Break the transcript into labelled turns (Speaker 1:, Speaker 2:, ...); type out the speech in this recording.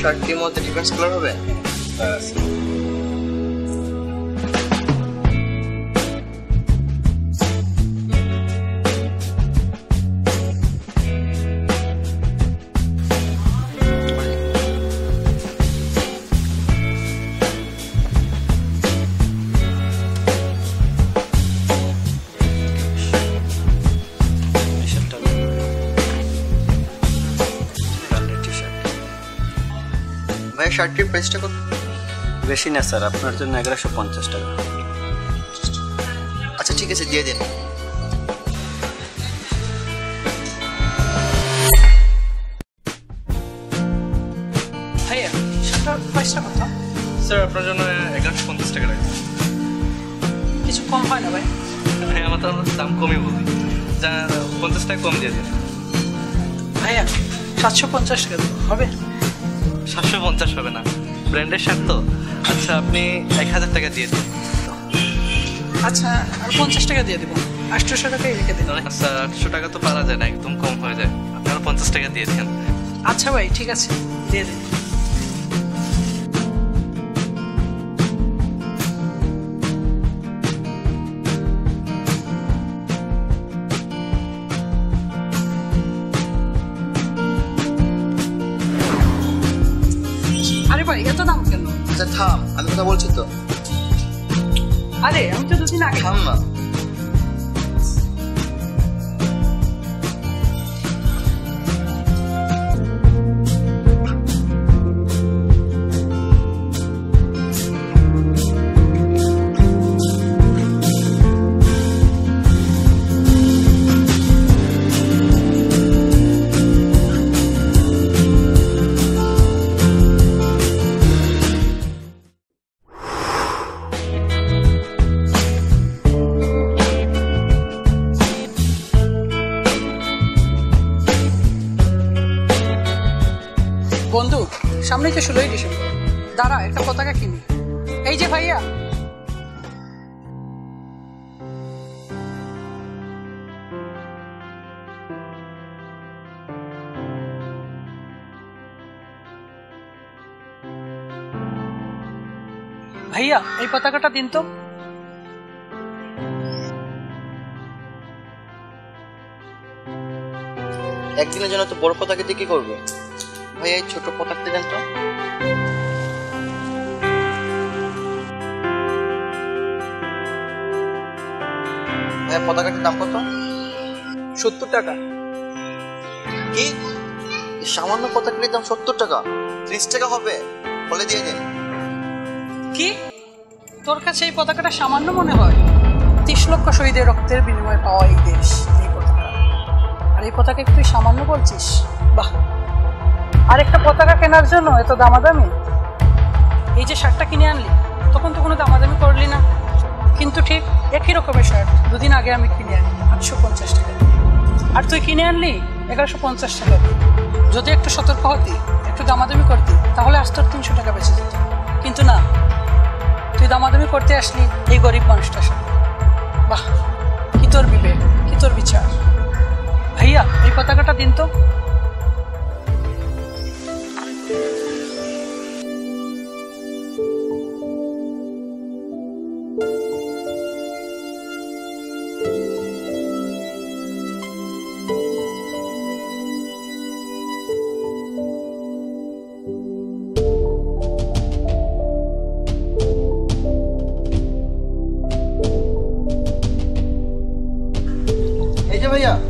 Speaker 1: শার্টটির মধ্যে defence colour হবে? শার্টটির প্রাইসটা কত?
Speaker 2: বেশি না স্যার আপনার জন্য এগারোশো পঞ্চাশ টাকা।
Speaker 1: আচ্ছা ঠিক আছে দিয়ে দিন।
Speaker 3: ভাইয়া শার্টটার প্রাইসটা কত?
Speaker 4: স্যার আপনার জন্য এগারোশো পঞ্চাশ টাকা লাগবে।
Speaker 3: কিছু কম হয় না ভাই?
Speaker 4: হ্যাঁ আমার তো দাম কমই বলি। যা পঞ্চাশ টাকা কম দিয়ে দিন।
Speaker 3: ভাইয়া সাতশো পঞ্চাশ টাকা হবে?
Speaker 4: সাতশো পঞ্চাশ হবে না। ব্র্যান্ডের শার্ট তো? আচ্ছা আপনি এক হাজার টাকা দিয়ে দিন।
Speaker 3: আচ্ছা আর পঞ্চাশ টাকা দিয়ে দেবো। আটশোশো টাকাই রেখে দিন।
Speaker 4: আচ্ছা আটশো টাকা তো পারা যায় না একদম কম হয়ে যায়। আপনি আরও পঞ্চাশ টাকা দিয়ে দিন।
Speaker 3: আচ্ছা ভাই ঠিক আছে। দিয়ে দিন। ভাই এত দাম কেন?
Speaker 1: আচ্ছা থাম। আমি কথা বলছি তো।
Speaker 3: আরে আমি তো দুদিন আগে
Speaker 1: থাম না।
Speaker 3: সামনেই তো ষোলোই ডিসেম্বর। দাঁড়া, একটা পতাকা কিনি। এই যে ভাইয়া। ভাইয়া, এই পতাকাটা দিন তো।
Speaker 1: একদিনের জন্য তো বড় পতাকা দিয়ে কি করবে? ভাই এই ছোট পতাকটা দেন তো ভাই পতাকাটির দাম কত?
Speaker 3: সত্তর টাকা।
Speaker 1: কি? সামান্য পতাকাটির দাম সত্তর টাকা? ত্রিশ টাকা হবে বলে দিয়ে দিন।
Speaker 3: কি? তোর কাছে এই পতাকাটা সামান্য মনে হয়? তিরিশ লক্ষ শহীদের রক্তের বিনিময়ে পাওয়া এই দেশ এই পতাকা আর এই পতাকা তুই সামান্য বলছিস? বাহ আর একটা পতাকা কেনার জন্য এত দামাদামি? এই যে শার্টটা কিনে আনলি, তখন তো কোনো দামাদামি করলি না। কিন্তু ঠিক একই রকমের শার্ট দুদিন আগে আমি কিনে আনি, আটশো পঞ্চাশ টাকা আর তুই কিনে আনলি এগারোশো পঞ্চাশ টাকা। যদি একটু সতর্ক হতি, একটু দামাদামি করতি, তাহলে আজ তোর তিনশো টাকা বেঁচে যেত। কিন্তু না, তুই দামাদামি করতে আসলি এই গরিব মানুষটার সাথে। বাহ, কি তোর বিবেক, কি তোর বিচার। ভাইয়া, এই পতাকাটা দিন তো। vaya.